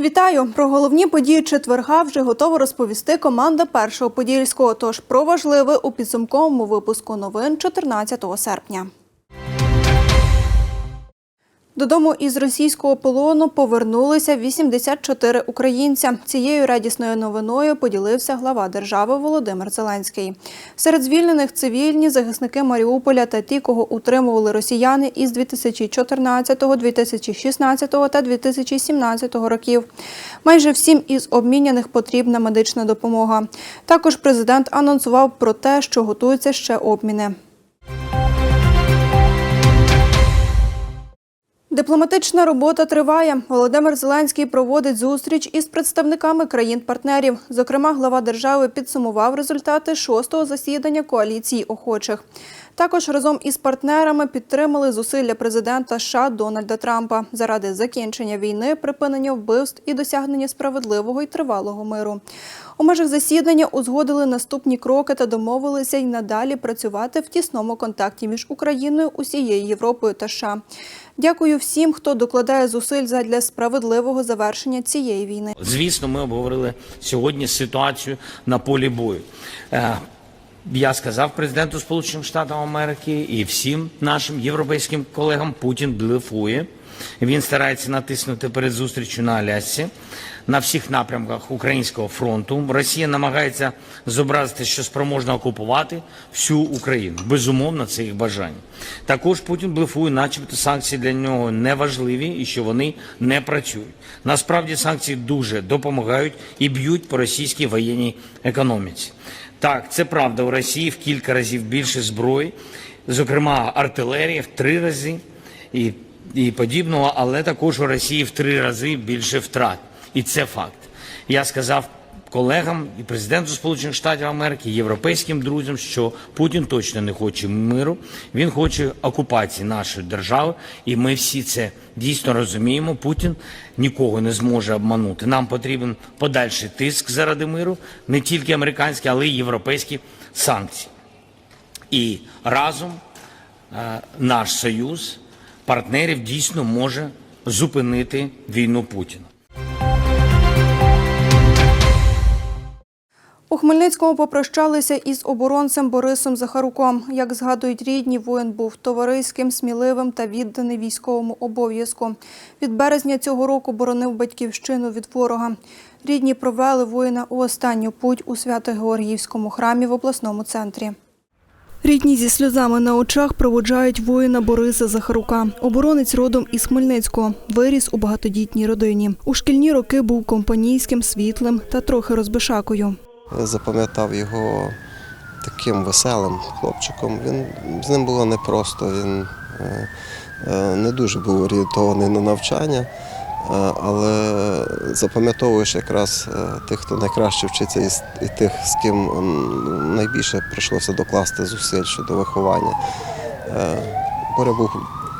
Вітаю! Про головні події четверга вже готова розповісти команда першого подільського. Тож про важливе у підсумковому випуску новин 14 серпня. Додому із російського полону повернулися 84 українця. Цією радісною новиною поділився глава держави Володимир Зеленський. Серед звільнених цивільні захисники Маріуполя та ті, кого утримували росіяни із 2014, 2016 та 2017 років. Майже всім із обміняних потрібна медична допомога. Також президент анонсував про те, що готуються ще обміни. Дипломатична робота триває. Володимир Зеленський проводить зустріч із представниками країн-партнерів. Зокрема, глава держави підсумував результати шостого засідання коаліції охочих. Також разом із партнерами підтримали зусилля президента США Дональда Трампа заради закінчення війни, припинення вбивств і досягнення справедливого і тривалого миру. У межах засідання узгодили наступні кроки та домовилися й надалі працювати в тісному контакті між Україною, усією Європою та США. Дякую всім, хто докладає зусиль задля справедливого завершення цієї війни. Звісно, ми обговорили сьогодні ситуацію на полі бою. Я сказав президенту Сполучених Штатів Америки і всім нашим європейським колегам Путін блефує. Він старається натиснути перед зустрічю на Алясці на всіх напрямках українського фронту. Росія намагається зобразити, що спроможна окупувати всю Україну. Безумовно, це їх бажання. Також Путін блефує, начебто санкції для нього не важливі і що вони не працюють. Насправді санкції дуже допомагають і б'ють по російській воєнній економіці. Так, це правда. У Росії в кілька разів більше зброї, зокрема артилерія в три рази і, і подібного, але також у Росії в три рази більше втрат. І це факт. Я сказав колегам і президенту Сполучених Штатів Америки, європейським друзям, що Путін точно не хоче миру, він хоче окупації нашої держави, і ми всі це дійсно розуміємо. Путін нікого не зможе обманути. Нам потрібен подальший тиск заради миру, не тільки американські, але й європейські санкції. І разом е, наш союз партнерів дійсно може зупинити війну Путіна. У Хмельницькому попрощалися із оборонцем Борисом Захаруком. Як згадують рідні, воїн був товариським, сміливим та відданий військовому обов'язку. Від березня цього року боронив батьківщину від ворога. Рідні провели воїна у останню путь у Свято-Георгіївському храмі в обласному центрі. Рідні зі сльозами на очах проводжають воїна Бориса Захарука. Оборонець родом із Хмельницького. Виріс у багатодітній родині. У шкільні роки був компанійським, світлим та трохи розбишакою. Запам'ятав його таким веселим хлопчиком. Він, з ним було непросто, він е, е, не дуже був орієнтований на навчання, е, але запам'ятовуєш якраз тих, хто найкраще вчиться, і, тих, з ким найбільше прийшлося докласти зусиль щодо виховання. Боря був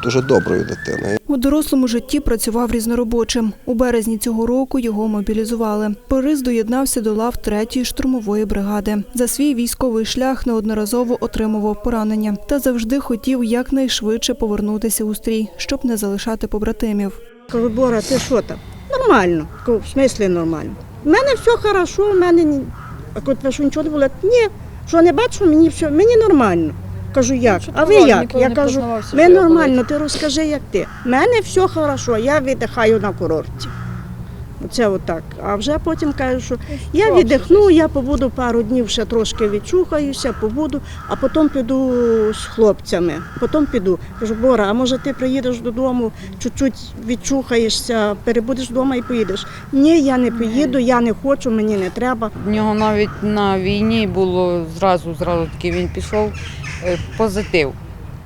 дуже доброю дитиною. У дорослому житті працював різноробочим. У березні цього року його мобілізували. Борис доєднався до лав 3-ї штурмової бригади. За свій військовий шлях неодноразово отримував поранення та завжди хотів якнайшвидше повернутися у стрій, щоб не залишати побратимів. Кажу, Бора, ти що там? Нормально. В смислі нормально. У мене все хорошо, в мене ні. А коли нічого не було. Ні, що не бачу, мені все, мені нормально. Кажу, як? А ви як? Я кажу, ми нормально, ти розкажи, як ти. У мене все хорошо, я віддихаю на курорті. Оце отак. А вже потім кажу, що я віддихну, я побуду пару днів, ще трошки відчухаюся, побуду, а потім піду з хлопцями. Потім піду. Кажу, Бора, а може ти приїдеш додому, чуть-чуть відчухаєшся, перебудеш вдома і поїдеш. Ні, я не поїду, я не хочу, мені не треба. В нього навіть на війні було зразу, зразу таки він пішов позитив,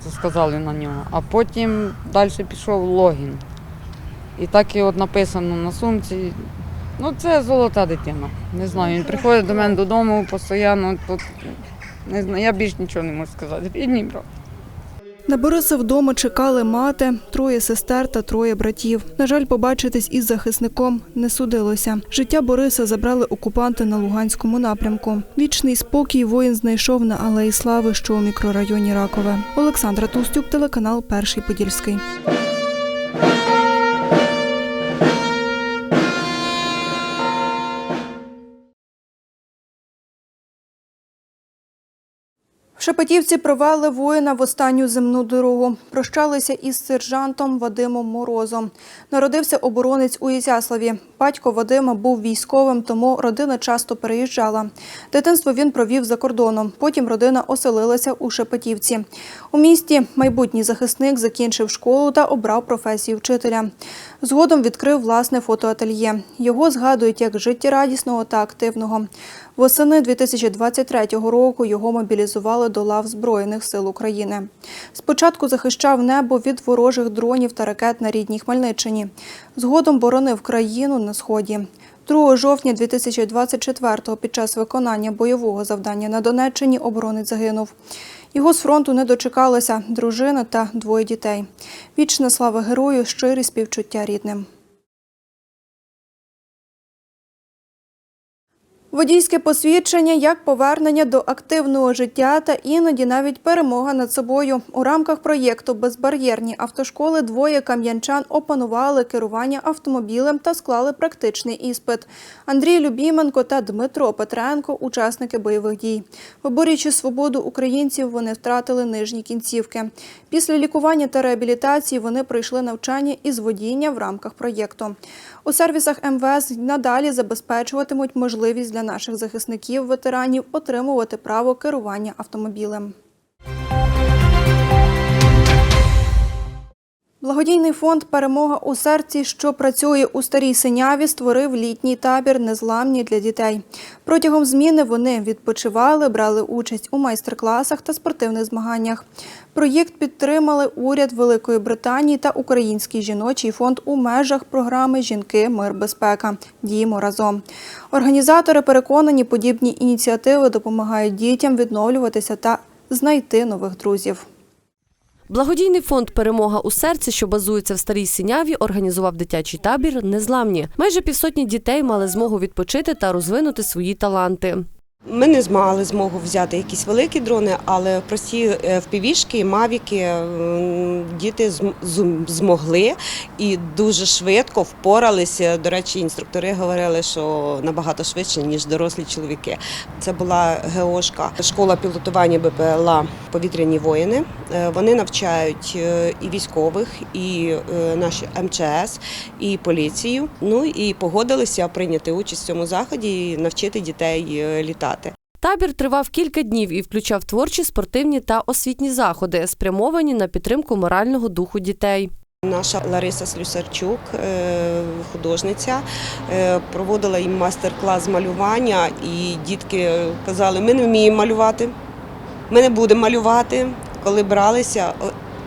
це сказали на нього. А потім далі пішов логін. І так і от написано на сумці. Ну, це золота дитина. Не знаю. Він приходить до мене додому постійно. Тут не знаю, я більш нічого не можу сказати. Рідний брат. На Бориса вдома чекали мати, троє сестер та троє братів. На жаль, побачитись із захисником не судилося. Життя Бориса забрали окупанти на Луганському напрямку. Вічний спокій воїн знайшов на Алеї Слави, що у мікрорайоні Ракове. Олександра Тустюк, телеканал Перший Подільський. Шепетівці провели воїна в останню земну дорогу. Прощалися із сержантом Вадимом Морозом. Народився оборонець у Ізяславі. Батько Вадима був військовим, тому родина часто переїжджала. Дитинство він провів за кордоном. Потім родина оселилася у Шепетівці. У місті майбутній захисник закінчив школу та обрав професію вчителя. Згодом відкрив власне фотоательє. Його згадують як життєрадісного та активного. Восени 2023 року його мобілізували до лав Збройних сил України. Спочатку захищав небо від ворожих дронів та ракет на рідній Хмельниччині. Згодом боронив країну на сході. 2 жовтня 2024-го під час виконання бойового завдання на Донеччині оборонець загинув. Його з фронту не дочекалися дружина та двоє дітей. Вічна слава герою, щирі співчуття рідним. Водійське посвідчення як повернення до активного життя та іноді навіть перемога над собою. У рамках проєкту Безбар'єрні автошколи двоє кам'янчан опанували керування автомобілем та склали практичний іспит. Андрій Любіменко та Дмитро Петренко учасники бойових дій. Виборюючи свободу українців, вони втратили нижні кінцівки. Після лікування та реабілітації вони пройшли навчання із водіння в рамках проєкту. У сервісах МВС надалі забезпечуватимуть можливість для наших захисників, ветеранів отримувати право керування автомобілем. Благодійний фонд Перемога у серці, що працює у старій синяві, створив літній табір незламні для дітей. Протягом зміни вони відпочивали, брали участь у майстер-класах та спортивних змаганнях. Проєкт підтримали уряд Великої Британії та Український жіночий фонд у межах програми Жінки, мир, безпека. Діємо разом. Організатори переконані, подібні ініціативи допомагають дітям відновлюватися та знайти нових друзів. Благодійний фонд Перемога у серці, що базується в старій синяві, організував дитячий табір Незламні. Майже півсотні дітей мали змогу відпочити та розвинути свої таланти. Ми не мали змогу взяти якісь великі дрони, але прості е, впівішки, мавіки діти змогли і дуже швидко впоралися. До речі, інструктори говорили, що набагато швидше, ніж дорослі чоловіки. Це була ГОшка, школа пілотування БПЛА Повітряні воїни. Е, Вони навчають е, і військових, і е, наші МЧС, і поліцію. Ну і погодилися прийняти участь в цьому заході і навчити дітей е, літати. Табір тривав кілька днів і включав творчі, спортивні та освітні заходи, спрямовані на підтримку морального духу дітей. Наша Лариса Слюсарчук, е, художниця, е, проводила їм майстер-клас малювання, і дітки казали, ми не вміємо малювати, ми не будемо малювати. Коли бралися,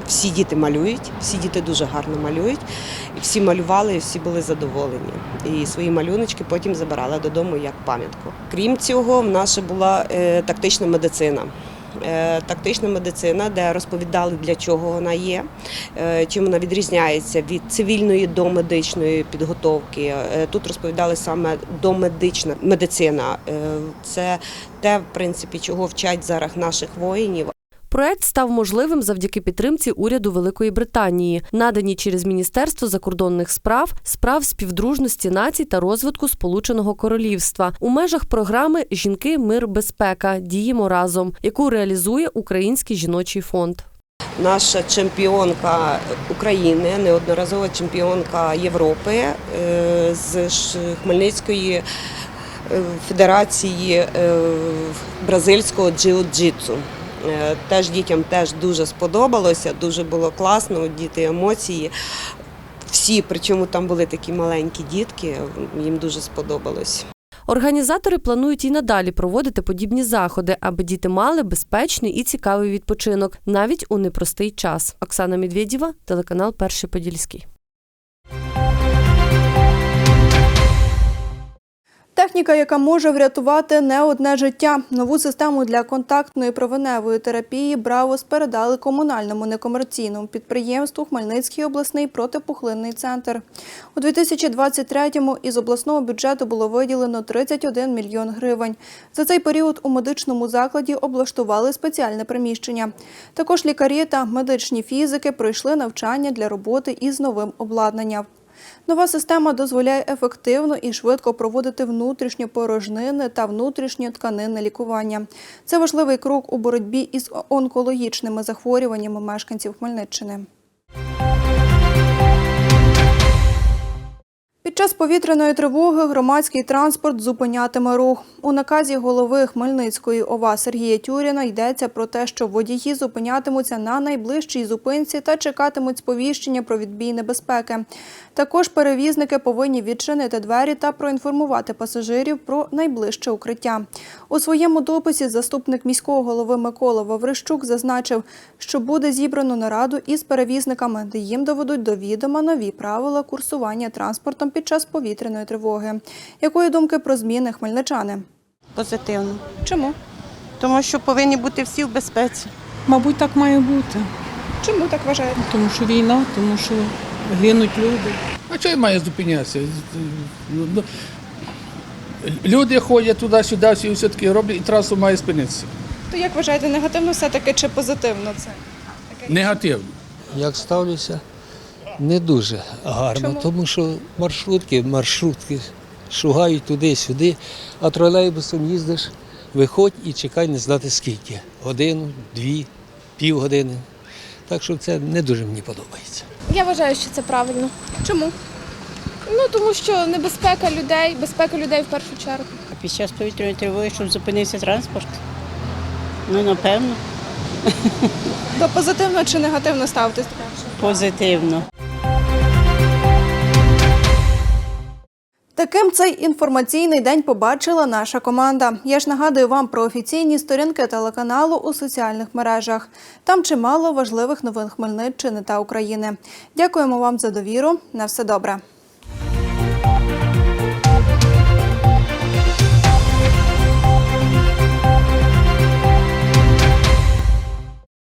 всі діти малюють, всі діти дуже гарно малюють, і всі малювали, і всі були задоволені. І свої малюночки потім забирали додому як пам'ятку. Крім цього, в нас ще була е, тактична медицина. Е, Тактична медицина, де розповідали, для чого вона є, е, чим вона відрізняється від цивільної до медичної підготовки. Тут розповідали саме домедична медицина. Це те, в принципі, чого вчать зараз наших воїнів. Проект став можливим завдяки підтримці уряду Великої Британії, надані через Міністерство закордонних справ, справ співдружності націй та розвитку Сполученого Королівства у межах програми Жінки, мир, безпека діємо разом, яку реалізує Український жіночий фонд. Наша чемпіонка України, неодноразова чемпіонка Європи е, з Хмельницької е, федерації е, бразильського джиу-джитсу. Е, Теж дітям теж дуже сподобалося, дуже було класно, діти емоції. Всі, причому там були такі маленькі дітки, їм дуже сподобалось. Організатори планують і надалі проводити подібні заходи, аби діти мали безпечний і цікавий відпочинок навіть у непростий час. Оксана Медведєва, телеканал Перший Подільський. Техніка, яка може врятувати не одне життя. Нову систему для контактної провиневої терапії Бравос передали комунальному некомерційному підприємству Хмельницький обласний протипухлинний центр. У 2023-му із обласного бюджету було виділено 31 мільйон гривень. За цей період у медичному закладі облаштували спеціальне приміщення. Також лікарі та медичні фізики пройшли навчання для роботи із новим обладнанням. Нова система дозволяє ефективно і швидко проводити внутрішньо порожнини та внутрішньо тканинне лікування. Це важливий крок у боротьбі із онкологічними захворюваннями мешканців Хмельниччини. Час повітряної тривоги громадський транспорт зупинятиме рух. У наказі голови Хмельницької ОВА Сергія Тюріна йдеться про те, що водії зупинятимуться на найближчій зупинці та чекатимуть сповіщення про відбій небезпеки. Також перевізники повинні відчинити двері та проінформувати пасажирів про найближче укриття. У своєму дописі заступник міського голови Микола Ваврищук зазначив, що буде зібрано нараду із перевізниками, де їм доведуть до відома нові правила курсування транспортом під час повітряної тривоги. Якої думки про зміни хмельничани? Позитивно. Чому? Тому що повинні бути всі в безпеці. Мабуть, так має бути. Чому так вважаєте? Тому що війна, тому що гинуть люди. А чого має зупинятися? Ну, Люди ходять туди-сюди, всі все-таки роблять, і трасу має спинитися. То як вважаєте, негативно все-таки чи позитивно це? Негативно. Як ставлюся, не дуже гарно, Чому? тому що маршрутки, маршрутки шугають туди-сюди, а тролейбусом їздиш, виходь і чекай не знати скільки. Годину, дві, півгодини. Так що це не дуже мені подобається. Я вважаю, що це правильно. Чому? Ну тому що небезпека людей, безпека людей в першу чергу. А Під час повітряної тривоги, щоб зупинився транспорт. Ну, напевно, То позитивно чи негативно ставитись? позитивно. Таким цей інформаційний день побачила наша команда. Я ж нагадую вам про офіційні сторінки телеканалу у соціальних мережах. Там чимало важливих новин Хмельниччини та України. Дякуємо вам за довіру. На все добре.